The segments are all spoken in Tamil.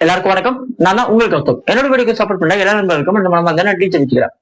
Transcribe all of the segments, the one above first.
எல்லாருக்கும் வணக்கம். நான் தான் உங்களுக்கு கௌதம். என்னோட வீடியோக்கு சப்போர்ட் பண்ண எல்லா நண்பர்களுக்கும் இந்த நம்ம வந்து டீச்சர் தெரிவிச்சுக்கிறேன்.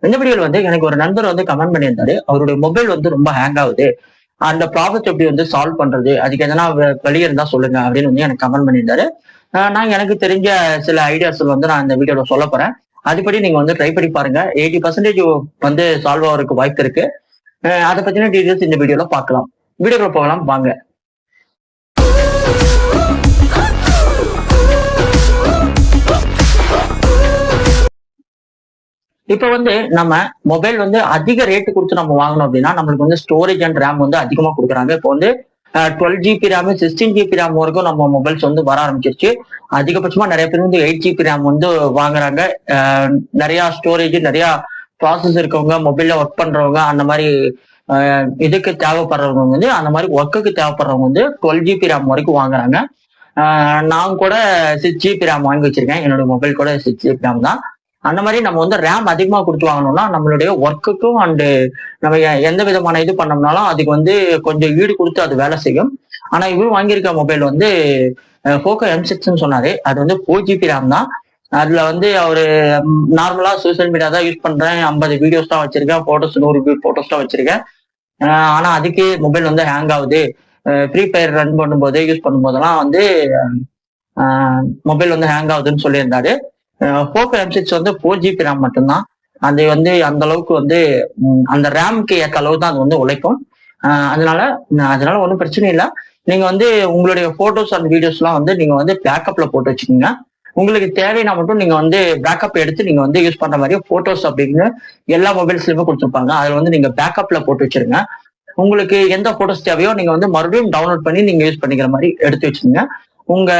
இந்த வீடியோவில் வந்து எனக்கு ஒரு நண்பர் வந்து கமெண்ட் பண்ணியிருந்தாரு. அவருடைய மொபைல் வந்து ரொம்ப ஹேங் ஆகுது. அந்த ப்ராப்ளத்தை எப்படி வந்து சால்வ் பண்றது? அதுக்கு எதனா வ- வழி இருந்தா சொல்லுங்க அப்படின்னு வந்து எனக்கு கமெண்ட் பண்ணியிருந்தாரு. நான் எனக்கு தெரிஞ்ச சில ஐடியாஸ் வந்து நான் இந்த வீடியோல சொல்ல போறேன். அதுபடி நீங்க வந்து ட்ரை பண்ணி பாருங்க. எயிட்டி பர்சன்டேஜ் வந்து சால்வ் ஆகிறதுக்கு வாய்ப்பு இருக்கு. அதை பத்தின டீட்டெயில்ஸ் இந்த வீடியோல பார்க்கலாம். வீடியோக்குள்ள போகலாம். வாங்க. இப்ப வந்து நம்ம மொபைல் வந்து அதிக ரேட்டு கொடுத்து நம்ம வாங்கணும் அப்படின்னா நம்மளுக்கு வந்து ஸ்டோரேஜ் அண்ட் ரேம் வந்து அதிகமா கொடுக்குறாங்க. இப்போ வந்து twelve GB RAM sixteen GB RAM வரைக்கும் நம்ம மொபைல்ஸ் வந்து வர ஆரம்பிச்சிருச்சு. அதிகபட்சமா நிறைய பேர் வந்து எயிட் ஜிபி ரேம் வந்து வாங்குறாங்க. நிறைய ஸ்டோரேஜ் நிறைய ப்ராசஸ் இருக்கவங்க மொபைல்ல ஒர்க் பண்றவங்க அந்த மாதிரி இதுக்கு தேவைப்படுறவங்க வந்து அந்த மாதிரி ஒர்க்குக்கு தேவைப்படுறவங்க வந்து டுவெல் ஜிபி ரேம் வரைக்கும் வாங்குறாங்க. நான் கூட சிக்ஸ் ஜிபி ரேம் வாங்கி வச்சிருக்கேன். என்னோட மொபைல் கூட சிக்ஸ் ஜிபி ரேம் தான். அந்த மாதிரி நம்ம வந்து ரேம் அதிகமா கொடுத்து வாங்கணும்னா நம்மளுடைய ஒர்க்குக்கும் அண்டு நம்ம எ- எந்த விதமான இது பண்ணோம்னாலும் அதுக்கு வந்து கொஞ்சம் ஈடு கொடுத்து அது வேலை செய்யும். ஆனா இவரும் வாங்கியிருக்க மொபைல் வந்து போக்கோ எம் சிக்ஸ்ன்னு சொன்னாரு. அது வந்து ஃபோர் ஜிபி ரேம் தான். அதுல வந்து அவரு நார்மலா சோசியல் மீடியா தான் யூஸ் பண்றேன். ஐம்பது வீடியோஸ் தான் வச்சிருக்கேன். போட்டோஸ் நூறு போட்டோஸ் தான் வச்சிருக்கேன். ஆஹ் ஆனா அதுக்கு மொபைல் வந்து ஹேங் ஆகுது. ஃப்ரீ ஃபயர் ரன் பண்ணும்போது யூஸ் பண்ணும்போதெல்லாம் வந்து மொபைல் வந்து ஹேங் ஆகுதுன்னு சொல்லியிருந்தாரு. போக்கோ எம் சிக்ஸ் வந்து ஃபோர் ஜிபி ரேம் மட்டும்தான். அது வந்து அந்த அளவுக்கு வந்து அந்த ரேம்க்கு ஏற்ற அளவு தான் அது வந்து உழைக்கும். அதனால அதனால ஒன்றும் பிரச்சனை இல்லை. நீங்க வந்து உங்களுடைய போட்டோஸ் அண்ட் வீடியோஸ்லாம் வந்து நீங்க வந்து பேக்கப்ல போட்டு வச்சுக்கோங்க. உங்களுக்கு தேவைன்னா மட்டும் நீங்க வந்து பேக்கப் எடுத்து நீங்க வந்து யூஸ் பண்ற மாதிரி போட்டோஸ் அப்படின்னு எல்லா மொபைல்ஸ்லயுமே கொடுத்துருப்பாங்க. அதுல வந்து நீங்க பேக்கப்ல போட்டு வச்சிருங்க. உங்களுக்கு எந்த போட்டோஸ் தேவையோ நீங்க வந்து மறுபடியும் டவுன்லோட் பண்ணி நீங்க யூஸ் பண்ணிக்கிற மாதிரி எடுத்து வச்சுங்க உங்க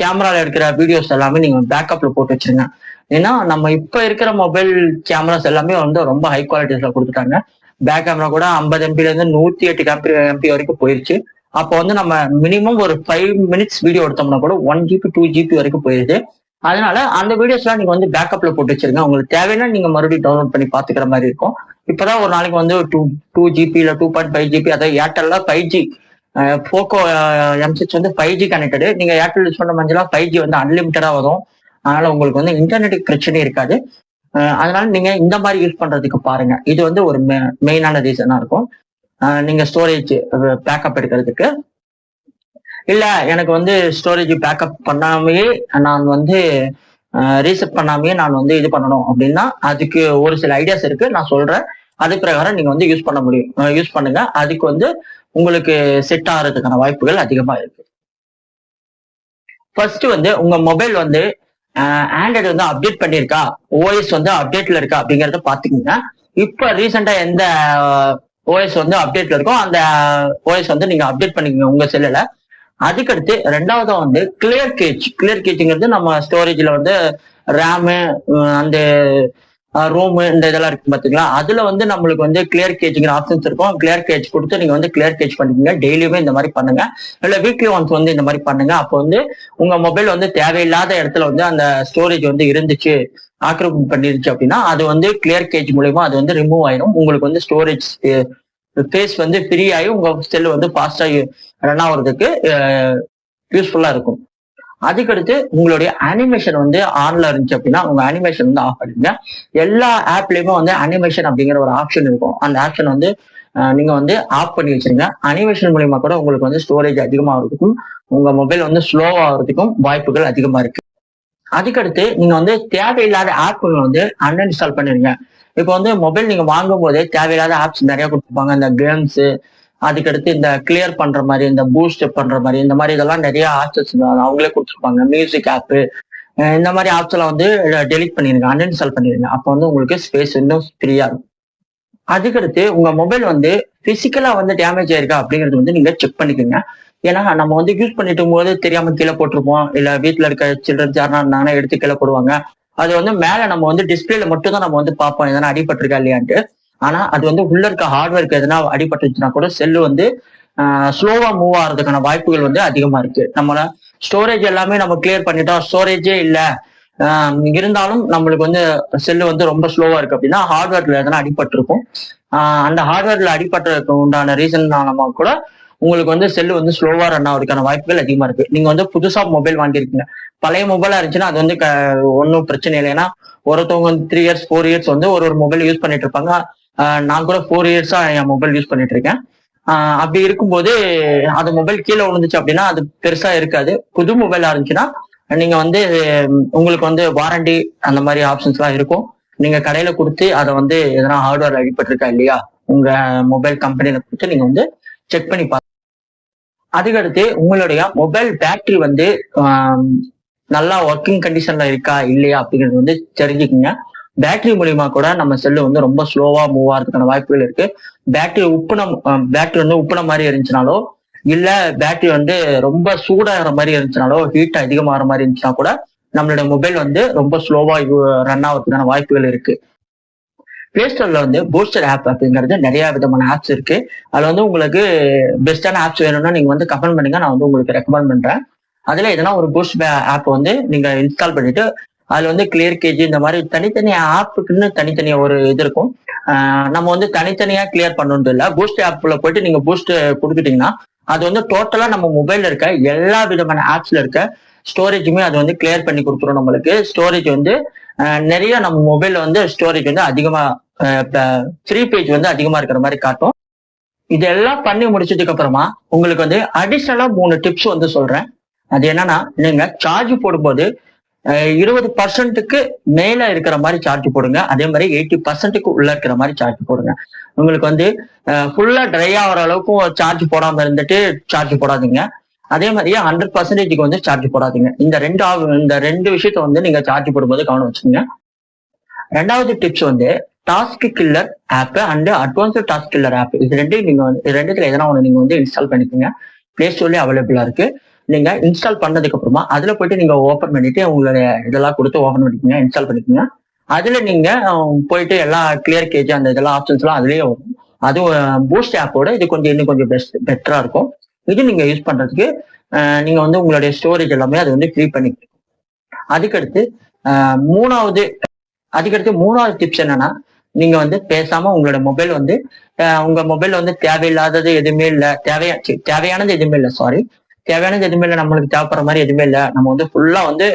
கேமரால எடுக்கிற வீடியோஸ் எல்லாமே நீங்க பேக்கப்ல போட்டு வச்சிருங்க. ஏன்னா நம்ம இப்ப இருக்கிற மொபைல் கேமராஸ் எல்லாமே வந்து ரொம்ப ஹை குவாலிட்டிஸ்ல கொடுத்துட்டாங்க. பேக் கேமரா கூட ஐம்பது எம்பில இருந்து நூத்தி எட்டு எம்பி எம்பி வரைக்கும் போயிருச்சு. அப்போ வந்து நம்ம மினிமம் ஒரு ஃபைவ் மினிட்ஸ் வீடியோ எடுத்தோம்னா கூட ஒன் ஜிபி டூ ஜிபி வரைக்கும் போயிருது. அதனால அந்த வீடியோஸ்லாம் நீங்க வந்து பேக்கப்ல போட்டு வச்சிருங்க. உங்களுக்கு தேவைன்னா நீங்க மறுபடியும் டவுன்லோட் பண்ணி பாத்துக்கிற மாதிரி இருக்கும். இப்பதான் ஒரு நாளைக்கு வந்து டூ டூ ஜிபி இல்ல டூ பாயிண்ட் ஃபைவ் ஜிபி அதாவது ஏர்டெல்லாம் five G Poco M six வந்து ஃபைவ் ஜி கனெக்டடு நீங்க ஏர்டெல் யூஸ் பண்ண மஞ்சள் ஃபைவ் ஜி வந்து அன்லிமிட்டடா வரும். அதனால உங்களுக்கு வந்து இன்டர்நெட்டுக்கு பிரச்சனை இருக்காது. அதனால நீங்க இந்த மாதிரி யூஸ் பண்றதுக்கு பாருங்க. இது வந்து ஒரு மெயினான ரீசனா இருக்கும். நீங்க ஸ்டோரேஜ் பேக்கப் எடுக்கிறதுக்கு. இல்ல எனக்கு வந்து ஸ்டோரேஜ் பேக்கப் பண்ணாமையே நான் வந்து ரீசெட் பண்ணாமையே நான் வந்து இது பண்ணணும் அப்படின்னா அதுக்கு ஒரு சில ஐடியாஸ் இருக்கு. நான் சொல்றேன். அது பிரகாரம் நீங்க வந்து யூஸ் பண்ண முடியும். யூஸ் பண்ணுங்க. அதுக்கு வந்து உங்களுக்கு செட் ஆகிறதுக்கான வாய்ப்புகள் அதிகமா இருக்கு. ஃபர்ஸ்ட் வந்து உங்க மொபைல் வந்து ஆண்ட்ராய்டு வந்து அப்டேட் பண்ணியிருக்கா? ஓஎஸ் வந்து அப்டேட்ல இருக்கா? அப்படிங்கறத பாத்துக்கோங்க இப்போ ரீசெண்டா எந்த ஓஎஸ் வந்து அப்டேட்ல இருக்கோ அந்த ஓஎஸ் வந்து நீங்க அப்டேட் பண்ணிக்கோங்க உங்க செல்லுல அதுக்கடுத்து ரெண்டாவது வந்து கிளியர் கேஜ் கிளியர் கேஜ்ங்கிறது நம்ம ஸ்டோரேஜ்ல வந்து ரேமு அந்த ரூமு இந்த இதெல்லாம் இருக்கு பாத்தீங்களா? அதுல வந்து நம்மளுக்கு வந்து கிளியர் கேஜ்ங்கிற ஆப்ஷன்ஸ் இருக்கும். கிளியர் கேஜ் கொடுத்து நீங்க வந்து கிளியர் கேஜ் பண்ணிக்கோங்க. டெய்லியுமே இந்த மாதிரி பண்ணுங்க. இல்ல வீக்லி ஒன்ஸ் வந்து இந்த மாதிரி பண்ணுங்க. அப்போ வந்து உங்க மொபைல் வந்து தேவையில்லாத இடத்துல வந்து அந்த ஸ்டோரேஜ் வந்து இருந்துச்சு ஆக்கிரமிப்பு பண்ணிருச்சு அப்படின்னா அது வந்து கிளியர் கேஜ் மூலயமா அது வந்து ரிமூவ் ஆயிடும் உங்களுக்கு வந்து ஸ்டோரேஜ் ஸ்பேஸ் வந்து ஃப்ரீ ஆகி உங்க செல் வந்து ஃபாஸ்டா ரன் ஆகுறதுக்கு யூஸ்ஃபுல்லா இருக்கும். அதுக்கடுத்து உங்களுடைய அனிமேஷன் வந்து ஆன்ல இருந்துச்சு அப்படின்னா உங்க அனிமேஷன் வந்து ஆஃப் பண்ணிடுங்க எல்லா ஆப்லயுமே வந்து அனிமேஷன் அப்படிங்கிற ஒரு ஆப்ஷன் இருக்கும். அந்த ஆப்ஷன் வந்து நீங்க வந்து ஆஃப் பண்ணி வச்சிருங்க. அனிமேஷன் மூலியமா கூட உங்களுக்கு வந்து ஸ்டோரேஜ் அதிகமாகிறதுக்கும் உங்க மொபைல் வந்து ஸ்லோவாகிறதுக்கும் வாய்ப்புகள் அதிகமா இருக்கு. அதுக்கடுத்து நீங்க வந்து தேவையில்லாத ஆப்களை வந்து அன்இன்ஸ்டால் பண்ணிருங்க இப்போ வந்து மொபைல் நீங்க வாங்கும் போதே தேவையில்லாத ஆப்ஸ் நிறைய கொடுத்துருப்பாங்க. இந்த கேம்ஸ் அதுக்கடுத்து இந்த கிளியர் பண்ற மாதிரி இந்த பூஸ்ட் பண்ற மாதிரி இந்த மாதிரி இதெல்லாம் நிறைய ஆப்ஷன்ஸ் அவங்களே கொடுத்துருப்பாங்க. மியூசிக் ஆப்பு இந்த மாதிரி ஆப்ஸ் எல்லாம் வந்து டெலிட் பண்ணிருங்க அன்இன்ஸ்டால் பண்ணிருங்க. அப்போ வந்து உங்களுக்கு ஸ்பேஸ் இன்னும் ஃப்ரீயா இருக்கும். அதுக்கடுத்து உங்க மொபைல் வந்து பிசிக்கலா வந்து டேமேஜ் ஆயிருக்கா அப்படிங்கிறது வந்து நீங்க செக் பண்ணிக்கோங்க. ஏன்னா நம்ம வந்து யூஸ் பண்ணிட்டு போது தெரியாம கீழே போட்டிருப்போம். இல்ல வீட்டுல இருக்க சில்ட்ரன்ஸ் யாரா இருந்தாங்கன்னா எடுத்து கீழே போடுவாங்க. அது வந்து மேல நம்ம வந்து டிஸ்பிளேல மட்டும் தான் நம்ம வந்து பார்ப்போம். எதனா அடிபட்டிருக்கா இல்லையான்ட்டு. ஆனா அது வந்து உள்ள இருக்க ஹார்ட்வேருக்கு எதனா அடிபட்டுச்சுன்னா கூட செல்லு வந்து ஸ்லோவா மூவ் ஆகிறதுக்கான வாய்ப்புகள் வந்து அதிகமா இருக்கு. நம்மள ஸ்டோரேஜ் எல்லாமே நம்ம கிளியர் பண்ணிட்டோம் ஸ்டோரேஜே இல்லை. இருந்தாலும் நம்மளுக்கு வந்து செல்லு வந்து ரொம்ப ஸ்லோவா இருக்கு அப்படின்னா ஹார்ட்வேர்ல எதனா அடிபட்டிருக்கும். அந்த ஹார்ட்வேர்ல அடிபட்டுறதுக்கு உண்டான ரீசன் நம்ம கூட உங்களுக்கு வந்து செல்லு வந்து ஸ்லோவா ரன் ஆகிறதுக்கான வாய்ப்புகள் அதிகமா இருக்கு. நீங்க வந்து புதுசா மொபைல் வாங்கியிருக்கீங்க. பழைய மொபைலா இருந்துச்சுன்னா அது வந்து ஒன்றும் பிரச்சனை இல்லை. ஏன்னா ஒருத்தவங்க த்ரீ இயர்ஸ் ஃபோர் இயர்ஸ் வந்து ஒரு ஒரு மொபைல் யூஸ் பண்ணிட்டு இருப்பாங்க. நான் கூட ஃபோர் இயர்ஸா என் மொபைல் யூஸ் பண்ணிட்டு இருக்கேன். அப்படி இருக்கும்போது அது மொபைல் கீழே விழுந்துச்சு அப்படின்னா அது பெருசா இருக்காது. புது மொபைலா இருந்துச்சுன்னா நீங்க வந்து உங்களுக்கு வந்து வாரண்டி அந்த மாதிரி ஆப்ஷன்ஸ் எல்லாம் இருக்கும். நீங்க கடையில கொடுத்து அதை வந்து எதனா ஹார்ட்வேர் அடிபட்டிருக்கா இல்லையா? உங்க மொபைல் கம்பெனியில கொடுத்து நீங்க வந்து செக் பண்ணி பாருங்க. அதுக்கடுத்து உங்களுடைய மொபைல் பேட்டரி வந்து நல்லா ஒர்க்கிங் கண்டிஷன்ல இருக்கா இல்லையா அப்படிங்கிறது வந்து தெரிஞ்சுக்குங்க. பேட்டரி மூலியமா கூட நம்ம செல்லு வந்து ரொம்ப ஸ்லோவா மூவ் ஆகிறதுக்கான வாய்ப்புகள் இருக்கு. பேட்டரி உப்புன பேட்டரி வந்து உப்புன மாதிரி இருந்துச்சுனாலோ இல்ல பேட்டரி வந்து ரொம்ப சூடாகிற மாதிரி இருந்துச்சுனாலோ ஹீட் அதிகமாகிற மாதிரி இருந்துச்சுன்னா கூட நம்மளோட மொபைல் வந்து ரொம்ப ஸ்லோவா ரன் ஆகிறதுக்கான வாய்ப்புகள் இருக்கு. பிளே ஸ்டோர்ல வந்து பூஸ்டர் ஆப் அப்படிங்கிறது நிறைய விதமான ஆப்ஸ் இருக்கு. அதுல வந்து உங்களுக்கு பெஸ்டான ஆப்ஸ் வேணும்னா நீங்க வந்து கமெண்ட் பண்ணுங்க. நான் வந்து உங்களுக்கு ரெக்கமெண்ட் பண்றேன். அதுல எதனா ஒரு பூஸ்ட் ஆப் வந்து நீங்க இன்ஸ்டால் பண்ணிட்டு அதுல வந்து கிளியர் கேஜி இந்த மாதிரி தனித்தனி ஆப்புக்குன்னு தனித்தனியா ஒரு இது இருக்கும். நம்ம வந்து தனித்தனியா கிளியர் பண்ணணும் இல்ல. பூஸ்ட் ஆப்ல போயிட்டு நீங்க பூஸ்ட் கொடுத்துட்டீங்கன்னா அது வந்து டோட்டலா நம்ம மொபைல்ல இருக்க எல்லா விதமான ஆப்ஸ்ல இருக்க ஸ்டோரேஜுமே அது வந்து கிளியர் பண்ணி கொடுத்துரும் நம்மளுக்கு. ஸ்டோரேஜ் வந்து நிறைய நம்ம மொபைல்ல வந்து ஸ்டோரேஜ் வந்து அதிகமா ஃப்ரீ பேஜ் வந்து அதிகமா இருக்கிற மாதிரி காட்டும். இதெல்லாம் பண்ணி முடிச்சதுக்கு அப்புறமா உங்களுக்கு வந்து அடிஷனலா மூணு டிப்ஸ் வந்து சொல்றேன். அது என்னன்னா நீங்க சார்ஜ் போடும்போது இருபது பர்சன்ட்டுக்கு மேல இருக்கிற மாதிரி சார்ஜ் போடுங்க. அதே மாதிரி எயிட்டி பர்சன்ட்டுக்கு உள்ள இருக்கிற மாதிரி சார்ஜ் போடுங்க. உங்களுக்கு வந்து ஃபுல்லா ட்ரை ஆகிற அளவுக்கு சார்ஜ் போடாம இருந்துட்டு சார்ஜ் போடாதீங்க. அதே மாதிரியே ஹண்ட்ரட் பர்சன்டேஜ்க்கு வந்து சார்ஜ் போடாதீங்க. இந்த ரெண்டு இந்த ரெண்டு விஷயத்த வந்து நீங்க சார்ஜ் போடும்போது கவனம் வச்சுங்க ரெண்டாவது டிப்ஸ் வந்து task killer app and advanced task killer app இது ரெண்டையும் நீங்க வந்து இது ரெண்டுத்துல எதனா ஒன்று நீங்க வந்து இன்ஸ்டால் பண்ணிக்கோங்க. பிளே ஸ்டோர்லயே அவைலபிளா இருக்கு. நீங்க இன்ஸ்டால் பண்ணதுக்கு அப்புறமா அதுல போயிட்டு நீங்க ஓபன் பண்ணிட்டு உங்களுடைய இதெல்லாம் கொடுத்து ஓபன் பண்ணிக்கோங்க இன்ஸ்டால் பண்ணிக்கோங்க. அதுல நீங்க போயிட்டு எல்லா கிளியர் கேஜ் அந்த இதெல்லாம் ஆப்ஷன்ஸ் எல்லாம் அதுலயே வரும். அதுவும் பூஸ்ட் ஆப்போட இது கொஞ்சம் இன்னும் கொஞ்சம் பெஸ்ட் பெட்டரா இருக்கும். இது நீங்க யூஸ் பண்றதுக்கு நீங்க வந்து உங்களுடைய ஸ்டோரேஜ் எல்லாமே அது வந்து ஃப்ரீ பண்ணி அதுக்கடுத்து மூணாவது அதுக்கடுத்து மூணாவது டிப்ஸ் என்னன்னா நீங்க வந்து பேசாம உங்களோட மொபைல் வந்து உங்க மொபைல் வந்து தேவையில்லாதது எதுவுமே இல்லை. தேவையா தேவையானது எதுவுமே இல்லை சாரி தேவையானது எதுவுமே இல்லை நம்மளுக்கு தேவைப்படுற மாதிரி எதுவுமே இல்லை. நம்ம வந்து ஃபுல்லா வந்து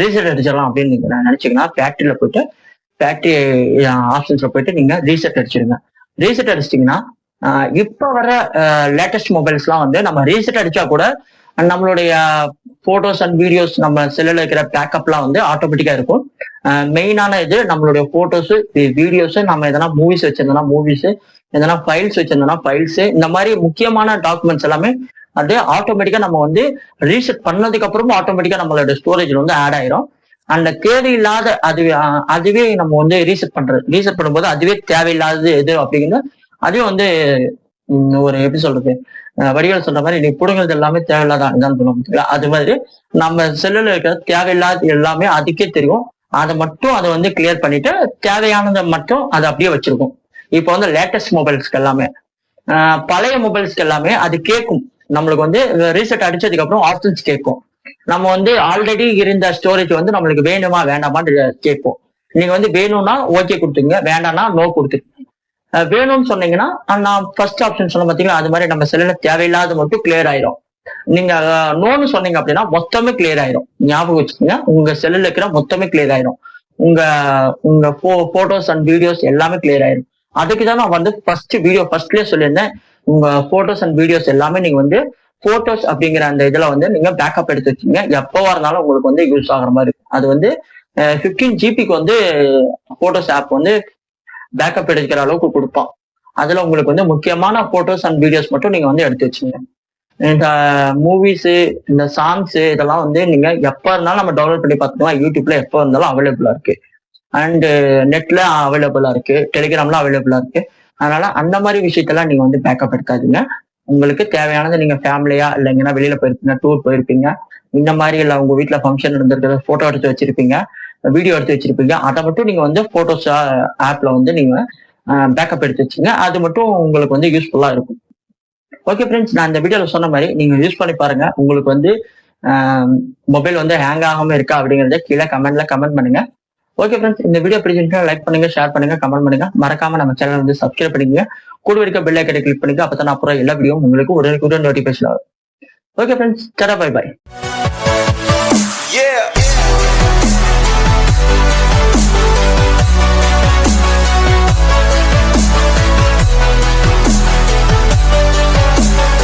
ரீசெட் அடிச்சிடலாம் அப்படின்னு நீங்க நினைச்சீங்கன்னா ஃபேக்டரியில போயிட்டு ஃபேக்டரி ஆப்ஷன்ஸ்ல போயிட்டு நீங்க ரீசெட் அடிச்சிருங்க ரீசெட் அடிச்சிட்டீங்கன்னா இப்போ இப்ப வர லேட்டஸ்ட் மொபைல்ஸ்லாம் வந்து நம்ம ரீசெட் அடிச்சா கூட நம்மளுடைய போட்டோஸ் அண்ட் வீடியோஸ் நம்ம செல்லில் இருக்கிற பேக்கப்லாம் வந்து ஆட்டோமேட்டிக்கா இருக்கும். மெயினான இது நம்மளுடைய போட்டோஸ் வீடியோஸ் நம்ம எதனா மூவிஸ் வச்சிருந்தோம்னா மூவிஸ் எதனா ஃபைல்ஸ் வச்சிருந்தோம்னா ஃபைல்ஸ் இந்த மாதிரி முக்கியமான டாக்குமெண்ட்ஸ் எல்லாமே அது ஆட்டோமேட்டிக்கா நம்ம வந்து ரீசெட் பண்ணதுக்கு அப்புறமும் ஆட்டோமேட்டிக்கா நம்மளோட ஸ்டோரேஜ் வந்து ஆட் ஆயிரும். அந்த தேவையில்லாத அது அதுவே நம்ம வந்து ரீசெட் பண்றது ரீசெட் பண்ணும்போது அதுவே தேவையில்லாதது எது அப்படிங்கிறது அதுவே வந்து ஒரு எப்படி சொல்றது வடிகள் சொல்ற மாதிரி நீ புடுங்கிறது எல்லாமே தேவையில்லாத தான் சொல்லுவோம் அது மாதிரி நம்ம செல்லுல இருக்கிற தேவையில்லாத எல்லாமே அதுக்கே தெரியும். அதை மட்டும் அதை வந்து கிளியர் பண்ணிட்டு தேவையானதை மட்டும் அதை அப்படியே வச்சிருக்கும். இப்போ வந்து லேட்டஸ்ட் மொபைல்ஸ்க்கு எல்லாமே. பழைய மொபைல்ஸ்க்கு எல்லாமே அது கேட்கும். நம்மளுக்கு வந்து ரீசெட் அடிச்சதுக்கு அப்புறம் ஆப்ஷன்ஸ் கேட்கும். நம்ம வந்து ஆல்ரெடி இருந்த ஸ்டோரேஜ் வந்து நம்மளுக்கு வேணுமா வேண்டாமான்னு கேட்போம். நீங்க வந்து வேணும்னா ஓகே கொடுத்துங்க வேண்டாம்னா நோ கொடுத்துருங்க வேணும்னு சொன்னீங்கன்னா நான் ஃபர்ஸ்ட் ஆப்ஷன் சொன்ன பார்த்தீங்கன்னா அது மாதிரி நம்ம செல்லுல தேவையில்லாத மட்டும் கிளியர் ஆயிரும். நீங்க நோன்னு சொன்னீங்க அப்படின்னா மொத்தமே கிளியர் ஆயிரும். ஞாபகம் வச்சுக்கோங்க உங்க செல்லுல இருக்கிற மொத்தமே கிளியர் ஆயிரும். உங்க உங்க போட்டோஸ் அண்ட் வீடியோஸ் எல்லாமே கிளியர் ஆயிரும். அதுக்கு தான் நான் வந்து ஃபர்ஸ்ட் வீடியோ ஃபர்ஸ்ட்லயே சொல்லியிருந்தேன் உங்க போட்டோஸ் அண்ட் வீடியோஸ் எல்லாமே நீங்க வந்து போட்டோஸ் அப்படிங்கிற அந்த இதுல வந்து நீங்க பேக்கப் எடுத்து வச்சீங்க எப்பவா இருந்தாலும் உங்களுக்கு வந்து யூஸ் ஆகுற மாதிரி இருக்கும். அது வந்து ஃபிஃப்டீன் ஜிபிக்கு வந்து போட்டோஸ் ஆப் வந்து பேக்கப் எடுக்கிற அளவுக்கு கொடுப்போம் அதுல உங்களுக்கு வந்து முக்கியமான போட்டோஸ் அண்ட் வீடியோஸ் மட்டும் நீங்க வந்து எடுத்து வச்சுங்க இந்த மூவிஸ் இந்த சாங்ஸ் இதெல்லாம் வந்து நீங்க எப்ப இருந்தாலும் நம்ம டவுன்லோட் பண்ணி பார்த்துக்கலாம். யூடியூப்ல எப்ப இருந்தாலும் அவைலபிளா இருக்கு. அண்ட் நெட்ல அவைலபிளா இருக்கு. டெலிகிராம்ல அவைலபிளா இருக்கு. அதனால அந்த மாதிரி விஷயத்தெல்லாம் நீங்க வந்து பேக்கப் எடுக்காதீங்க. உங்களுக்கு தேவையானது நீங்க ஃபேமிலியா இல்லைங்கன்னா வெளியில போயிருப்பீங்க டூர் போயிருப்பீங்க. இந்த மாதிரி இல்ல உங்க வீட்டுல ஃபங்க்ஷன் இருந்திருக்கிறத போட்டோ எடுத்து வச்சிருப்பீங்க வீடியோ எடுத்து வச்சிருப்பீங்க. அதை மட்டும் நீங்க வந்து போட்டோஸ் ஆப்ல வந்து நீங்க பேக்கப் எடுத்து வச்சுங்க அது மட்டும் உங்களுக்கு வந்து யூஸ்ஃபுல்லா இருக்கும். ஓகே ஃப்ரெண்ட்ஸ் நான் இந்த வீடியோல சொன்ன மாதிரி நீங்க யூஸ் பண்ணி பாருங்க. உங்களுக்கு வந்து மொபைல் வந்து ஹேங் ஆகாம இருக்கா அப்படிங்கறத கீழே கமெண்ட்ல கமெண்ட் பண்ணுங்க. ஓகே ஃப்ரெண்ட்ஸ் இந்த வீடியோ பிடிச்சிருந்தா லைக் பண்ணுங்க ஷேர் பண்ணுங்க கமெண்ட் பண்ணுங்க. மறக்காம நம்ம சேனல் வந்து சப்ஸ்கிரைப் பண்ணிங்க கூட இருக்க பெல் ஐக்கனை கிளிக் பண்ணுங்க அப்போ தான் அப்புறம் எல்லா வீடியோவும் உங்களுக்கு உடனுக்குடன் நோட்டிஃபிகேஷன் ஆகும். Okay friends tata bye bye Yeah.